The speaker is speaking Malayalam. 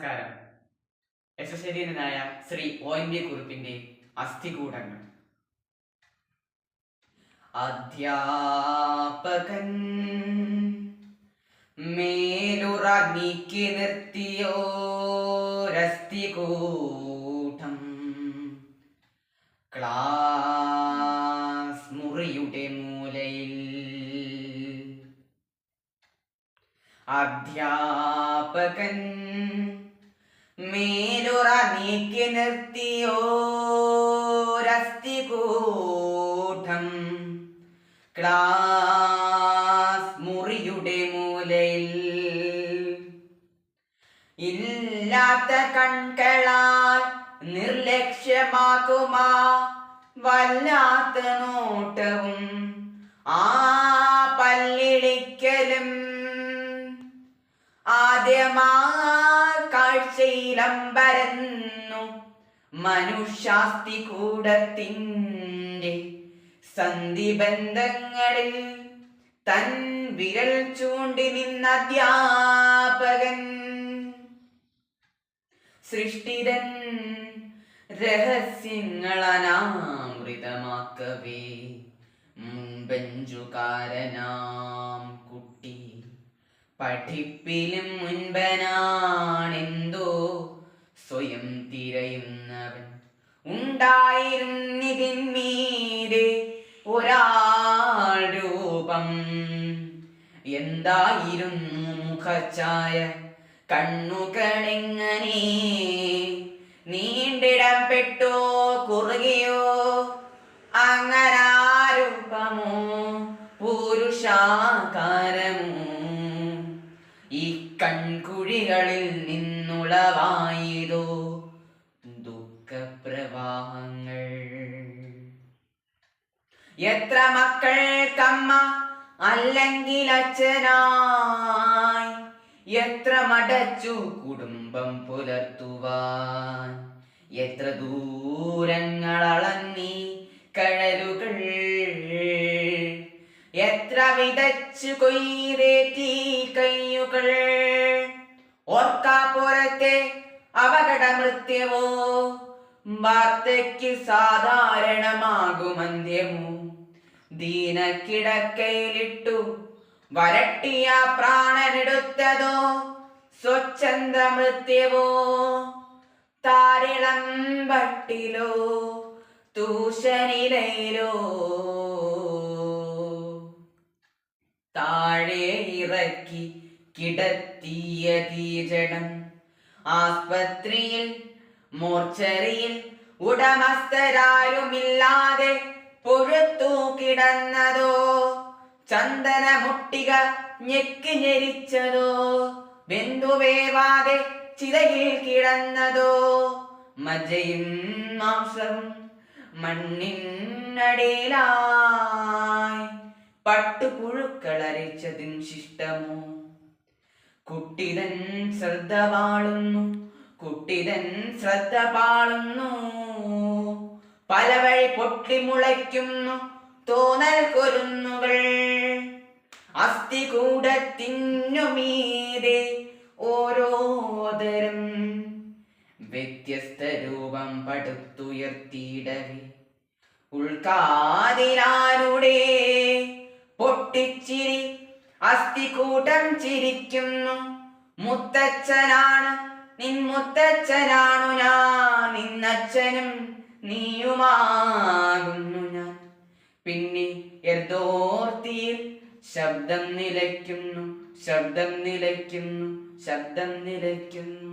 നമസ്കാരം. യശശരീരനായ ശ്രീ ഒ എൻ വി കുറിപ്പിന്റെ അസ്ഥികൂടങ്ങൾ. അധ്യാപകൻ മേലുറങ്ങിക്ക് നിർത്തിയോരസ്ഥികൂട്ടം ക്ലാസ് മുറിയുടെ മൂലയിൽ അധ്യാപകൻ മേലുറ നീക്കി നിർത്തിയോരസ്ഥികൂട്ടം ക്ലാസ് മുറിയുടെ മൂലയിൽ. ഇല്ലാത്ത കൺകളാൽ നിർലക്ഷ്യമാകുമാ വല്ലാത്ത നോട്ടവും. ആ പല്ലിളിക്കലും ആദ്യമാ കാഴ്ചയിലമ്പരന്നു. മനുഷ്യാസ്തി കൂടത്തിന്റെ സന്ധിബന്ധങ്ങളിൽ തൻ വിരൽ ചൂണ്ടി നിന്ന അധ്യാപകൻ. സൃഷ്ടിതൻ രഹസ്യങ്ങളനാമൃതമാക്കവേ. കുട്ടി പഠിപ്പിലും മുൻപനാണെന്തോ സ്വയം തിരയുന്നവൻ. ഉണ്ടായിരുന്നിതിന്മീതെ ഒരാൾ രൂപം. എന്തായിരുന്നു മുഖച്ചായ കണ്ണുകളെങ്ങനെ നീണ്ടിടം പെട്ടോ കുറുകയോ? അങ്ങനാരൂപമോ? പുരുഷാകാരമോ കൺകുഴികളിൽ നിന്നുളവായതോ ദുഃഖപ്രവാഹങ്ങൾ. എത്ര മക്കൾക്കമ്മ അല്ലെങ്കിൽ അച്ഛനായി? എത്ര മടച്ചു കുടുംബം പുലർത്തുവാൻ? എത്ര ദൂരങ്ങൾ അളന്നി കഴലുകൾ എത്ര വിതച്ചു കൊയ്തേറ്റി കയ്യുകൾ? പോരത്തെ അപകട മൃത്യമോ വാർത്തയ്ക്ക് സാധാരണമാകും അന്ത്യമോ ദീനക്കിടക്കയിലിട്ടു വരട്ടിയ പ്രാണനെടുത്തതോ? സ്വച്ഛന്ത മൃത്യവോ താരിളം ഭട്ടിലോ തൂഷനിലയിലോ ഇറക്കി കിടത്തിയ തീജടം ആസ്പത്രിയിൽ മോർച്ചറിയിൽ ഉടമസ്ഥരാരുമില്ലാതെ പൊഴുത്തു കിടന്നതോ ചന്ദന മുട്ടിക ഞെക്ക് ഞെരിച്ചതോ ബന്ധുവേവാതെ ചിതയിൽ കിടന്നതോ മജയും മാംസവും മണ്ണിനടിയിലായി. പട്ടുപുഴുക്കളരിച്ചതിൻ ശിഷ്ടമോ? കുട്ടിതൻ ശ്രദ്ധ പാളുന്നു കുട്ടിതൻ ശ്രദ്ധ പാളുന്നു. പല വഴി പൊട്ടിമുളയ്ക്കുന്നു തോന്നൽ കൊരുന്നുകൾ. അസ്ഥി കൂടത്തിനുമീതെ ഓരോതരം വ്യത്യസ്ത രൂപം പടുത്തുയർത്തിയിടവേ. ഉൾക്കാതിലാരുടെ പൊട്ടിച്ചിരി അസ്ഥികൂട്ടം ചിരിക്കുന്നു. മുത്തച്ഛനാണ് നിൻ മുത്തച്ഛനാണു ഞാൻ. നിന്നച്ഛനും നീയുമാകുന്നു ഞാൻ. പിന്നെ എർദോർത്തിയിൽ ശബ്ദം നിലയ്ക്കുന്നു ശബ്ദം നിലയ്ക്കുന്നു ശബ്ദം നിലയ്ക്കുന്നു.